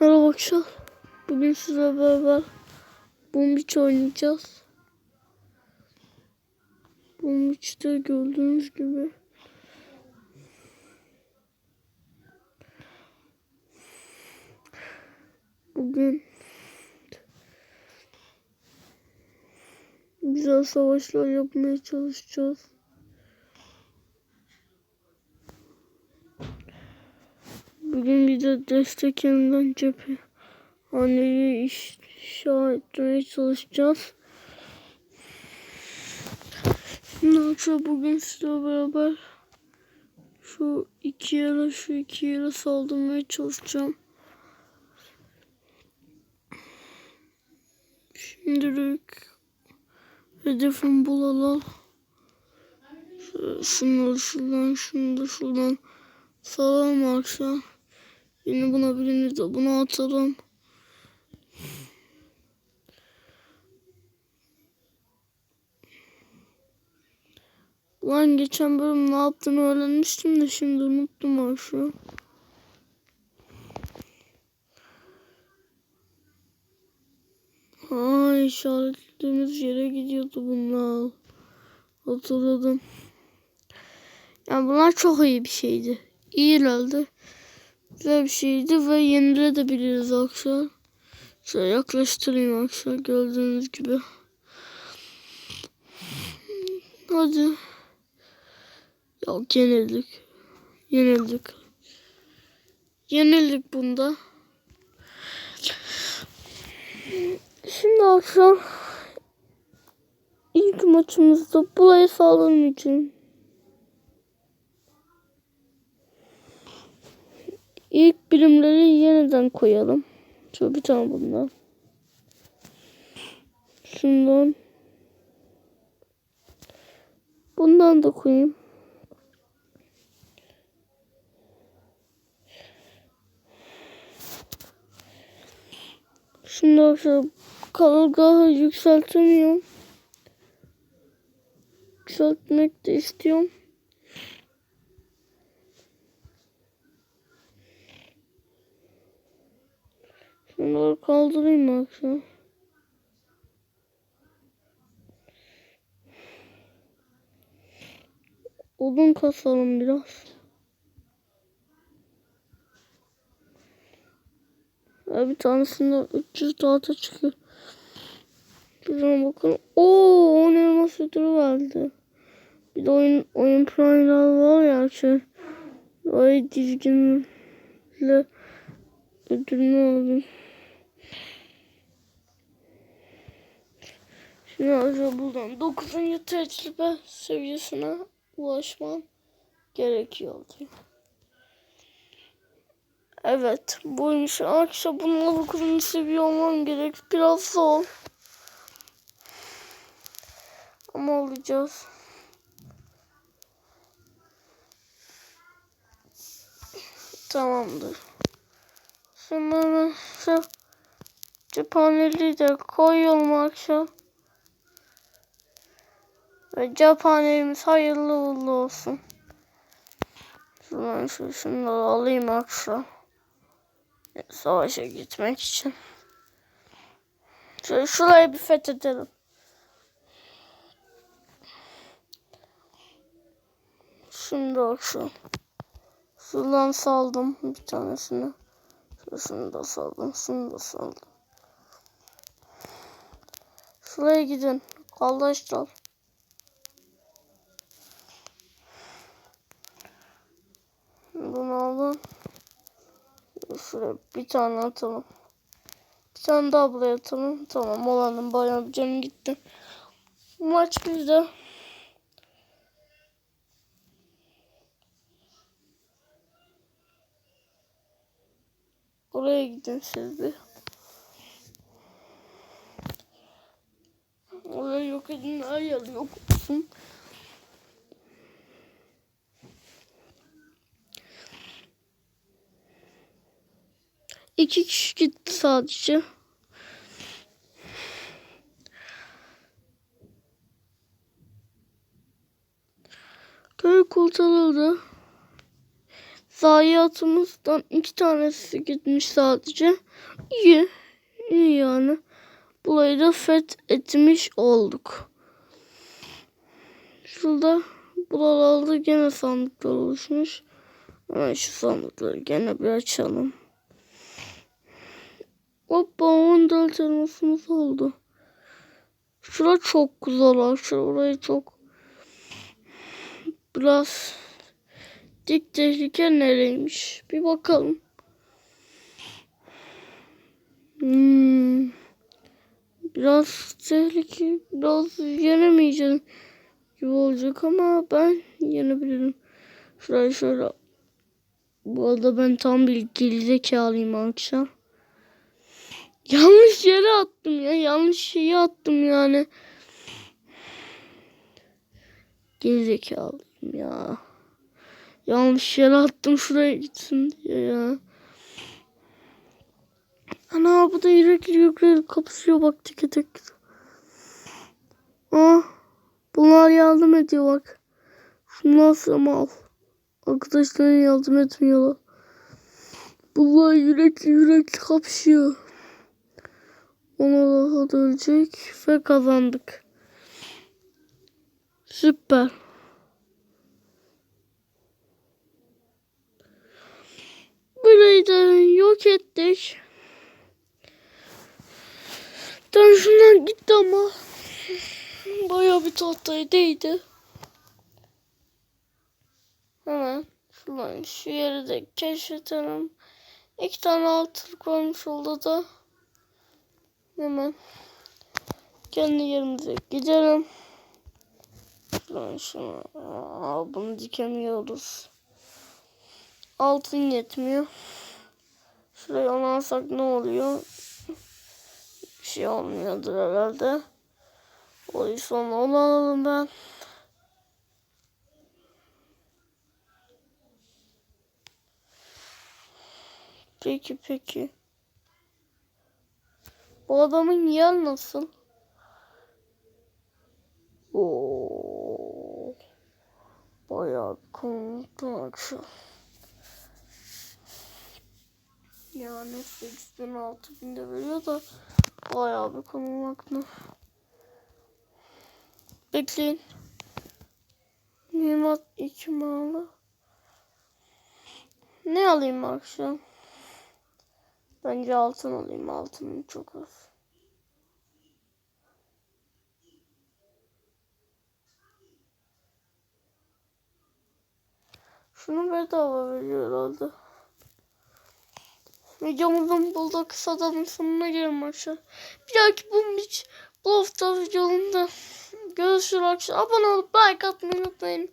Merhaba arkadaşlar. Bugün sizlerle beraber Beach oynayacağız. Boom Beach'te gördüğünüz gibi Bugün güzel savaşlar yapmaya çalışacağız. De destek elinden cephe haneyi inşa etmeye çalışacağız. Arkadaşlar bugün sizle beraber şu iki yere şu iki yere saldırmaya çalışacağım. Şimdilik hedefim bulalım. Şunu şuradan şunu da şuradan salalım arkadaşlar. Yine buna birini de buna atalım. Lan geçen bölüm ne yaptığını öğrenmiştim de şimdi unuttum arkadaşlar. Ha işaretlediğimiz yere gidiyordu bunlar. Hatırladım. Yani bunlar çok iyi bir şeydi. İyi ilerledi. Güzel bir şeydi ve yenilebiliriz arkadaşlar. Şöyle yaklaştırayım arkadaşlar gördüğünüz gibi. Hadi. Yok yenildik. Yenildik. Yenildik bunda. Şimdi akşam ilk maçımızda burayı sağlam ilk birimleri yeniden koyalım. Şöyle bir tane bundan. Şundan. Bundan da koyayım. Şimdi arkadaşlar karargahı yükseltemiyorum. Yükseltmek de istiyorum. Şunları kaldırayım akşam. Odun kasalım biraz. Ya bir tanesinde 300 tahta çıkıyor. Şuradan bakın. Oo 10 elmas ödülü verdi. Bir de oyun oyun prime'lar var ya şey. Ay dizginle ödülünü aldım. Şimdi acaba buradan 9. tecrübe seviyesine ulaşmam gerekiyordu. Evet, buymuş. Akşam bununla 9. seviye olmam gerek. Biraz zor. Ama olacağız. Tamamdır. Şimdi hemen şu cephaneliği de koyuyorum akşam. Ve cephanemiz hayırlı uğurlu olsun. Şuradan şu şunları alayım akşam. Savaşa gitmek için. Şöyle şurayı bir fethedelim. Şimdi akşam. Şuradan saldım bir tanesini. Şunu da saldım. Şunu da saldım. Şuraya gidin. Arkadaşlar. Alın. Şuraya bir tane atalım. Bir tane daha buraya atalım. Tamam olanın bayağı canım gitti. Maç bizde. Oraya gidin siz bir. Oraya yok edin. Her yok olsun. İki kişi gitti sadece. Köy kurtarıldı. Zayiatımızdan iki tanesi gitmiş sadece. İyi. İyi yani. Burayı da fethetmiş olduk. Şurada buralarda gene sandıklar oluşmuş. Hemen şu sandıkları gene bir açalım. Hoppa 14 elmasımız oldu. Şura çok güzel. Şurayı çok biraz dik tehlike nereymiş? Bir bakalım. Hmm. Biraz tehlike, biraz yenemeyeceğim gibi olacak ama ben yenebilirim. Şurayı şöyle. Bu arada ben tam bir gerizekalıyım akşam. Yanlış yere attım ya. Yanlış şeyi attım yani. Gerizekalıyım ya. Yanlış yere attım şuraya gitsin diye ya. Ana bu da yürekli yürekli kapışıyor bak tek tek. Ah bunlar yardım ediyor bak. Şunlar sana al. Arkadaşların yardım etmiyorlar. Bunlar yürekli yürekli kapışıyor. Da ölecek ve kazandık. Süper. Burayı da yok ettik. Ben gitti ama bayağı bir tahtaya değdi. Hemen şuradan şu yeri de keşfetelim. İki tane altılık varmış oldu da. Hemen kendi yerimize gidelim. Şuradan şunu. Aa, bunu dikemiyoruz. Altın yetmiyor. Şurayı alsak ne oluyor? Bir şey olmuyordur herhalde. O yüzden onu alalım ben. Peki peki. Bu adamın yer nasıl? Oo. Bayağı kontak şu. Yani 8000 6000 de veriyor da bayağı bir konulmaklı. Bekleyin. Mühimmat iki malı. Ne alayım akşam? Bence altın alayım. Altının çok az. Şunu bedava veriyor herhalde. Videomuzun bulduğu kısadan sonuna gelin aşağı. Bir dahaki bu, bu hafta videomda görüşürüz. Abone olup like atmayı unutmayın.